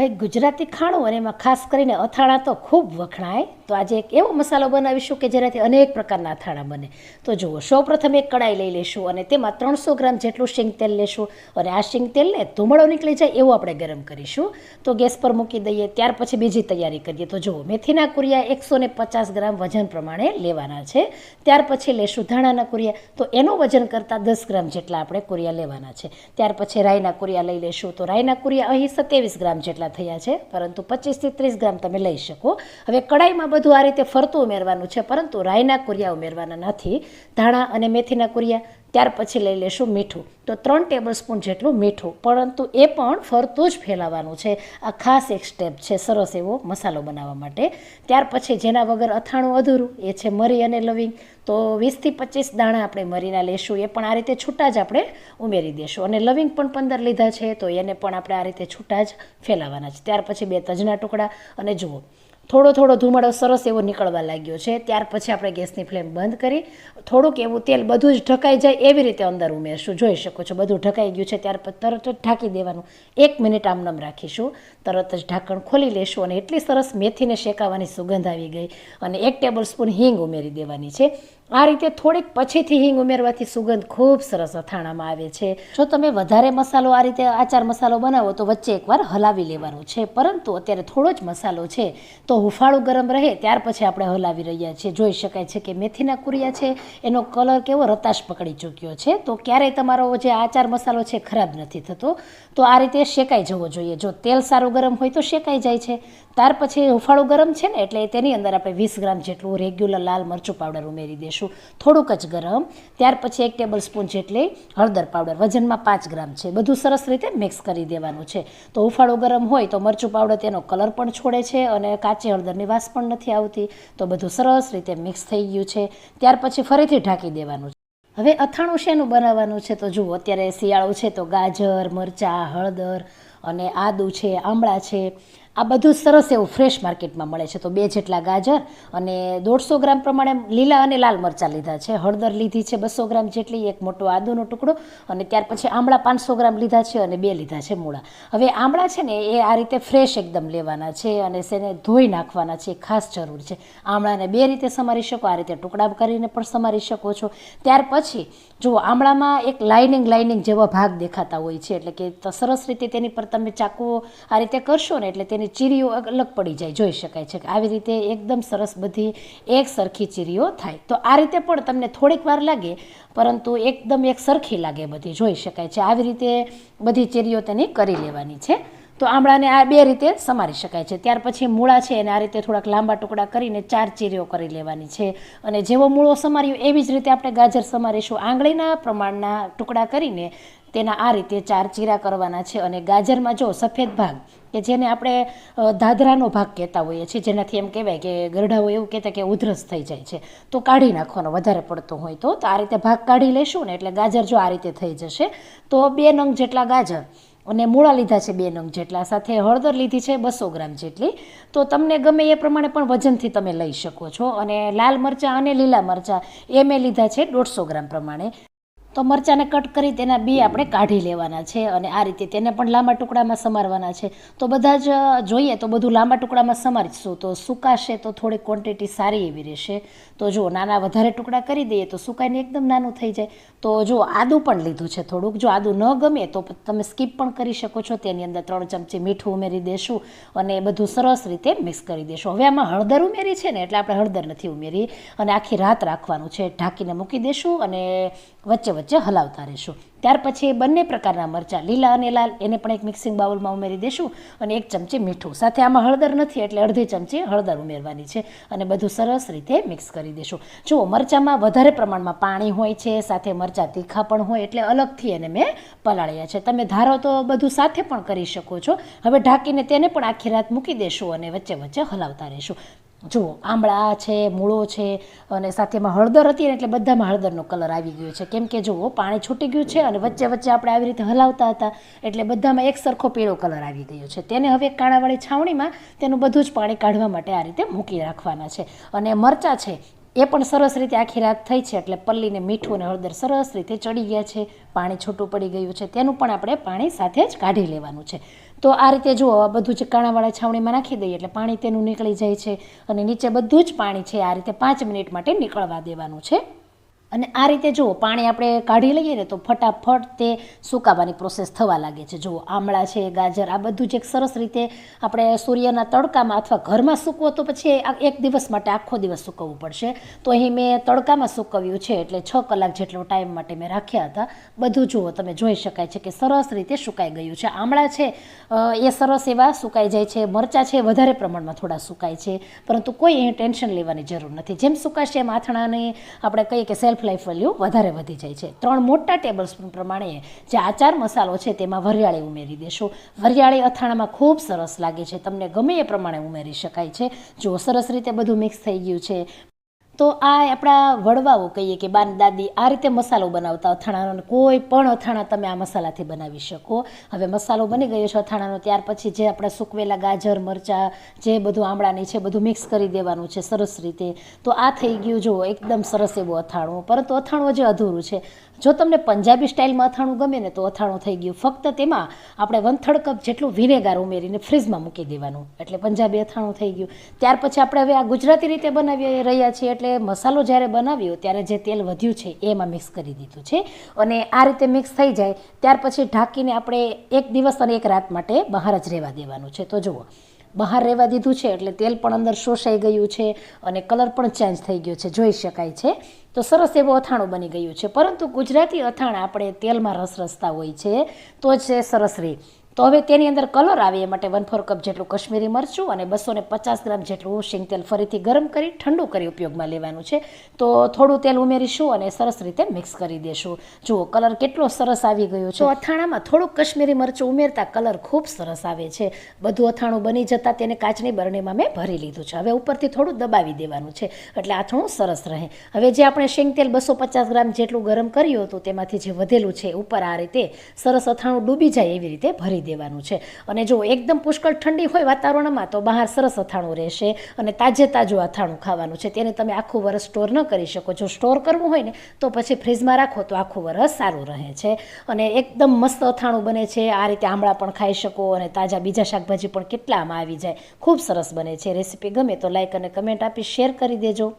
ભાઈ, ગુજરાતી ખાણું અને એમાં ખાસ કરીને અથાણા તો ખૂબ વખણાય. તો આજે એક એવો મસાલો બનાવીશું કે જેનાથી અનેક પ્રકારના અથાણા બને. તો જુઓ, સૌપ્રથમ એક કડાઈ લઈ લઈશું અને તેમાં ત્રણસો ગ્રામ જેટલું શીંગ તેલ લેશું અને આ શીંગ તેલને ધુમાડો નીકળી જાય એવું આપણે ગરમ કરીશું. તો ગેસ પર મૂકી દઈએ, ત્યાર પછી બીજી તૈયારી કરીએ. તો જુઓ, મેથીના કુરિયા એકસો ને પચાસ ગ્રામ વજન પ્રમાણે લેવાના છે. ત્યાર પછી લેશું ધાણાના કુરિયા. તો એનું વજન કરતાં દસ ગ્રામ જેટલા આપણે કુરિયા લેવાના છે. ત્યાર પછી રાઈના કુરિયા લઈ લેશું. તો રાઈના કુરિયા અહીં સત્યાવીસ ગ્રામ જેટલા થયા છે. પરંતુ પચીસથી ત્રીસ ગ્રામ તમે લઈ શકો. હવે કડાઈમાં બધું આ રીતે ફરતું ઉમેરવાનું છે, પરંતુ રાઈના કુરિયા ઉમેરવાના નથી. ધાણા અને મેથીના કુરિયા ત્યાર પછી લઈ લેશું મીઠું. તો ત્રણ ટેબલ સ્પૂન જેટલું મીઠું. પરંતુ એ પણ ફરતું જ ફેલાવાનું છે. આ ખાસ એક સ્ટેપ છે, સરસ એવો મસાલો બનાવવા માટે. ત્યાર પછી જેના વગર અથાણું અધૂરું, એ છે મરી અને લવિંગ. તો વીસથી પચીસ દાણા આપણે મરીના લેશું. એ પણ આ રીતે છૂટા જ આપણે ઉમેરી દેશું. અને લવિંગ પણ પંદર લીધા છે, તો એને પણ આપણે આ રીતે છૂટા જ ફેલાવાના છે. ત્યાર પછી બે તજના ટુકડા. અને જુઓ થોડો થોડો ધુમાડો સરસ એવો નીકળવા લાગ્યો છે. ત્યાર પછી આપણે ગેસની ફ્લેમ બંધ કરી થોડુંક એવું તેલ બધું જ ઢકાઈ જાય એવી રીતે અંદર ઉમેરશું. જોઈ શકો છો બધું ઢકાઈ ગયું છે. ત્યાર પછી તરત જ ઢાંકી દેવાનું. એક મિનિટ આમનામ રાખીશું. તરત જ ઢાંકણ ખોલી લેશું અને એટલી સરસ મેથીને શેકાવાની સુગંધ આવી ગઈ. અને એક ટેબલ સ્પૂન હિંગ ઉમેરી દેવાની છે. આ રીતે થોડીક પછીથી હિંગ ઉમેરવાથી સુગંધ ખૂબ સરસ અથાણામાં આવે છે. જો તમે વધારે મસાલો આ રીતે આચાર મસાલો બનાવો તો વચ્ચે એકવાર હલાવી લેવાનો છે. પરંતુ અત્યારે થોડો જ મસાલો છે તો હુફાળું ગરમ રહે ત્યાર પછી આપણે હલાવી રહ્યા છીએ. જોઈ શકાય છે કે મેથીના કુરિયા છે, એનો કલર કેવો રતાશ પકડી ચૂક્યો છે. તો ક્યારેય તમારો જે આચાર મસાલો છે ખરાબ નથી થતો. તો આ રીતે શેકાઈ જવો જોઈએ. જો તેલ સારું ગરમ હોય તો શેકાઈ જાય છે. ત્યાર પછી હુફાળું ગરમ છે ને, એટલે તેની અંદર આપણે વીસ ગ્રામ જેટલું રેગ્યુલર લાલ મરચું પાવડર ઉમેરી દઈશું થોડુંક જ ગરમ. ત્યાર પછી એક ટેબલ સ્પૂન જેટલી હળદર પાવડર. વજનમાં પાંચ ગ્રામ છે. બધું સરસ રીતે મિક્સ કરી દેવાનું છે. તો હુફાળો ગરમ હોય તો મરચું પાવડર તેનો કલર પણ છોડે છે અને કાચી હળદરની વાસ પણ નથી આવતી. તો બધું સરસ રીતે મિક્સ થઈ ગયું છે. ત્યાર પછી ફરીથી ઢાંકી દેવાનું છે. હવે અથાણું શેનું બનાવવાનું છે તો જુઓ, અત્યારે શિયાળો છે તો ગાજર, મરચાં, હળદર અને આદુ છે, આમળા છે. આ બધું સરસ એવું ફ્રેશ માર્કેટમાં મળે છે. તો બે જેટલા ગાજર અને દોઢસો ગ્રામ પ્રમાણે લીલા અને લાલ મરચાં લીધા છે. હળદર લીધી છે બસો ગ્રામ જેટલી, એક મોટો આદુનો ટુકડો અને ત્યાર પછી આમળા પાંચસો ગ્રામ લીધા છે અને બે લીધા છે મૂળા. હવે આમળા છે ને, એ આ રીતે ફ્રેશ એકદમ લેવાના છે અને તેને ધોઈ નાખવાના છે, એ ખાસ જરૂર છે. આમળાને બે રીતે સમારી શકો, આ રીતે ટુકડા કરીને પણ સમારી શકો છો. ત્યાર પછી જો આમળામાં એક લાઇનિંગ લાઇનિંગ જેવા ભાગ દેખાતા હોય છે. એટલે કે સરસ રીતે તેની પર તમે ચાકુ આ રીતે કરશો ને, એટલે તેની ચીરીઓ અલગ પડી જાય, જોઈ શકાય છે કે આવી રીતે એકદમ સરસ બધી એક સરખી ચીરીઓ થાય. તો આ રીતે પણ તમને થોડીક વાર લાગે, પરંતુ એકદમ એક સરખી લાગે બધી, જોઈ શકાય છે. આવી રીતે બધી ચીરીઓ તેની કરી લેવાની છે. તો આમળાને આ બે રીતે સમારી શકાય છે. ત્યાર પછી મૂળા છે એને આ રીતે થોડાક લાંબા ટુકડા કરીને ચાર ચીરીઓ કરી લેવાની છે. અને જેવો મૂળો સમાર્યો એવી જ રીતે આપણે ગાજર સમારીશું. આંગળીના પ્રમાણના ટુકડા કરીને તેના આ રીતે ચાર ચીરા કરવાના છે અને ગાજરમાં જો સફેદ ભાગ, કે જેને આપણે ધાધરાનો ભાગ કહેતા હોઈએ છીએ, જેનાથી એમ કહેવાય કે ગરડાઓ એવું કહેતા કે ઉધરસ થઈ જાય છે, તો કાઢી નાખવાનો વધારે પડતો હોય તો આ રીતે ભાગ કાઢી લેશું ને એટલે ગાજર જો આ રીતે થઈ જશે, તો બે નંગ જેટલા ગાજર અને મૂળા લીધા છે બે નંગ જેટલા, સાથે હળદર લીધી છે બસો ગ્રામ જેટલી, તો તમને ગમે એ પ્રમાણે પણ વજનથી તમે લઈ શકો છો અને લાલ મરચાં અને લીલા મરચાં, એ મેં લીધા છે દોઢસો ગ્રામ પ્રમાણે. તો મરચાંને કટ કરી તેના બી આપણે કાઢી લેવાના છે અને આ રીતે તેને પણ લાંબા ટુકડામાં સમારવાના છે. તો બધા જ જોઈએ તો બધું લાંબા ટુકડામાં સમારીશું. તો સુકાશે તો થોડી ક્વોન્ટિટી સારી એવી રહેશે. તો જો નાના વધારે ટુકડા કરી દઈએ તો સુકાઈને એકદમ નાનું થઈ જાય. તો જો આદું પણ લીધું છે થોડુંક. જો આદું ન ગમે તો તમે સ્કીપ પણ કરી શકો છો. તેની અંદર ત્રણ ચમચી મીઠું ઉમેરી દેશું અને બધું સરસ રીતે મિક્સ કરી દેશું. હવે આમાં હળદર ઉમેરી છે ને એટલે આપણે હળદર નથી ઉમેરી. અને આખી રાત રાખવાનું છે. ઢાંકીને મૂકી દેશું અને વચ્ચે વચ્ચે હલાવતા રહીશું. ત્યાર પછી એ બંને પ્રકારના મરચાં, લીલા અને લાલ, એને પણ એક મિક્સિંગ બાઉલમાં ઉમેરી દેશું અને એક ચમચી મીઠું. સાથે આમાં હળદર નથી, એટલે અડધી ચમચી હળદર ઉમેરવાની છે અને બધું સરસ રીતે મિક્સ કરી દેશું. જુઓ, મરચાંમાં વધારે પ્રમાણમાં પાણી હોય છે, સાથે મરચાં તીખા પણ હોય, એટલે અલગથી એને મેં પલાળ્યા છે. તમે ધારો તો બધું સાથે પણ કરી શકો છો. હવે ઢાંકીને તેને પણ આખી રાત મૂકી દેશું અને વચ્ચે વચ્ચે હલાવતા રહેશું. જુઓ આંબળા છે, મૂળો છે અને સાથે એમાં હળદર હતી ને એટલે બધામાં હળદરનો કલર આવી ગયો છે. કેમ કે જુઓ પાણી છૂટી ગયું છે અને વચ્ચે વચ્ચે આપણે આવી રીતે હલાવતા હતા એટલે બધામાં એક સરખો પીળો કલર આવી ગયો છે. તેને હવે કાણાવાળી છાવણીમાં તેનું બધું જ પાણી કાઢવા માટે આ રીતે મૂકી રાખવાના છે. અને મરચાં છે એ પણ સરસ રીતે આખી રાત થઈ છે, એટલે પલ્લીને મીઠું અને હળદર સરસ રીતે ચડી ગયા છે. પાણી છૂટું પડી ગયું છે, તેનું પણ આપણે પાણી સાથે જ કાઢી લેવાનું છે. તો આ રીતે જુઓ આ બધું જ કાણાવાળા છાવણીમાં નાખી દઈએ, એટલે પાણી તેનું નીકળી જાય છે અને નીચે બધું જ પાણી છે, આ રીતે પાંચ મિનિટ માટે નીકળવા દેવાનું છે. અને આ રીતે જુઓ પાણી આપણે કાઢી લઈએ ને તો ફટાફટ તે સુકાવાની પ્રોસેસ થવા લાગે છે. જુઓ, આમળા છે, ગાજર, આ બધું જ એક સરસ રીતે આપણે સૂર્યના તડકામાં અથવા ઘરમાં સૂકવો તો પછી એક દિવસ માટે આખો દિવસ સૂકવવું પડશે. તો અહીં મેં તડકામાં સૂકવ્યું છે એટલે છ કલાક જેટલો ટાઈમ માટે મેં રાખ્યા હતા. બધું જુઓ, તમે જોઈ શકાય છે કે સરસ રીતે સુકાઈ ગયું છે. આમળા છે એ સરસ એવા સુકાઈ જાય છે. મરચાં છે, વધારે પ્રમાણમાં થોડા સુકાય છે. પરંતુ કોઈ અહીં ટેન્શન લેવાની જરૂર નથી. જેમ સુકાશે એમ આથણાની આપણે કહીએ કે સેલ્ફ લાઈફ વેલ્યુ વધારે વધી જાય છે. ત્રણ મોટા ટેબલ સ્પૂન પ્રમાણે જે આચાર મસાલો છે તેમાં વરિયાળી ઉમેરી દેશો. વરિયાળી અથાણામાં ખૂબ સરસ લાગે છે. તમને ગમે એ પ્રમાણે ઉમેરી શકાય છે. જો સરસ રીતે બધું મિક્સ થઈ ગયું છે તો આ આપણા વડવાઓ કહીએ કે, બાન દાદી, આ રીતે મસાલો બનાવતા અથાણાનો કોઈ પણ અથાણા તમે આ મસાલાથી બનાવી શકો. હવે મસાલો બની ગયો છે અથાણાનો, ત્યાર પછી જે આપણે સૂકવેલા ગાજર, મરચાં, જે બધું આમળાની છે, બધું મિક્સ કરી દેવાનું છે સરસ રીતે. તો આ થઈ ગયું, જુઓ, એકદમ સરસ એવું અથાણું. પરંતુ અથાણું જે અધૂરું છે. જો તમને પંજાબી સ્ટાઇલમાં અથાણું ગમે ને તો અથાણું થઈ ગયું. ફક્ત તેમાં આપણે થર્ડ કપ જેટલું વિનેગાર ઉમેરીને ફ્રીજમાં મૂકી દેવાનું. એટલે પંજાબી અથાણું થઈ ગયું. ત્યાર પછી આપણે હવે આ ગુજરાતી રીતે બનાવી રહ્યા છીએ. એટલે મસાલો જ્યારે બનાવ્યો ત્યારે જે તેલ વધ્યું છે એમાં મિક્સ કરી દીધું છે. અને આ રીતે મિક્સ થઈ જાય, ત્યાર પછી ઢાંકીને આપણે એક દિવસ અને એક રાત માટે બહાર જ રહેવા દેવાનું છે. તો જુઓ. બહાર રહેવા દીધું છે એટલે તેલ પણ અંદર શોષાઈ ગયું છે અને કલર પણ ચેન્જ થઈ ગયો છે, જોઈ શકાય છે. તો સરસ એવું અથાણું બની ગયું છે. પરંતુ ગુજરાતી અથાણ આપણે તેલમાં રસ રસતા હોય છે, તો જ સરસ રહે તો હવે તેની અંદર કલર આવે એ માટે વન ફોર કપ જેટલું કશ્મીરી મરચું અને બસો ને પચાસ ગ્રામ જેટલું શીંગ તેલ ફરીથી ગરમ કરી ઠંડુ કરી ઉપયોગમાં લેવાનું છે. તો થોડું તેલ ઉમેરીશું અને સરસ રીતે મિક્સ કરી દેશું. જુઓ, કલર કેટલો સરસ આવી ગયો છે. અથાણામાં થોડુંક કશ્મીરી મરચું ઉમેરતા કલર ખૂબ સરસ આવે છે. બધું અથાણું બની જતાં તેને કાચની બરણીમાં મેં ભરી લીધું છે. હવે ઉપરથી થોડું દબાવી દેવાનું છે, એટલે અથાણું સરસ રહે. હવે જે આપણે શેંગ તેલ બસો પચાસ ગ્રામ જેટલું ગરમ કર્યું હતું, તેમાંથી જે વધેલું છે, ઉપર આ રીતે સરસ અથાણું ડૂબી જાય એવી રીતે ભરી દેવાનું છે. અને જો એકદમ પુષ્કળ ઠંડી હોય વાતાવરણમાં, તો બહાર સરસ અથાણું રહેશે અને તાજે તાજું અથાણું ખાવાનું છે. તેને તમે આખું વરસ સ્ટોર ન કરી શકો. જો સ્ટોર કરવું હોય ને, તો પછી ફ્રીજમાં રાખો, તો આખું વરસ સારું રહે છે. અને એકદમ મસ્ત અથાણું બને છે. આ રીતે આમળા પણ ખાઈ શકો અને તાજા બીજા શાકભાજી પણ કેટલા આમાં આવી જાય. ખૂબ સરસ બને છે. રેસીપી ગમે તો લાઇક અને કમેન્ટ આપી શેર કરી દેજો.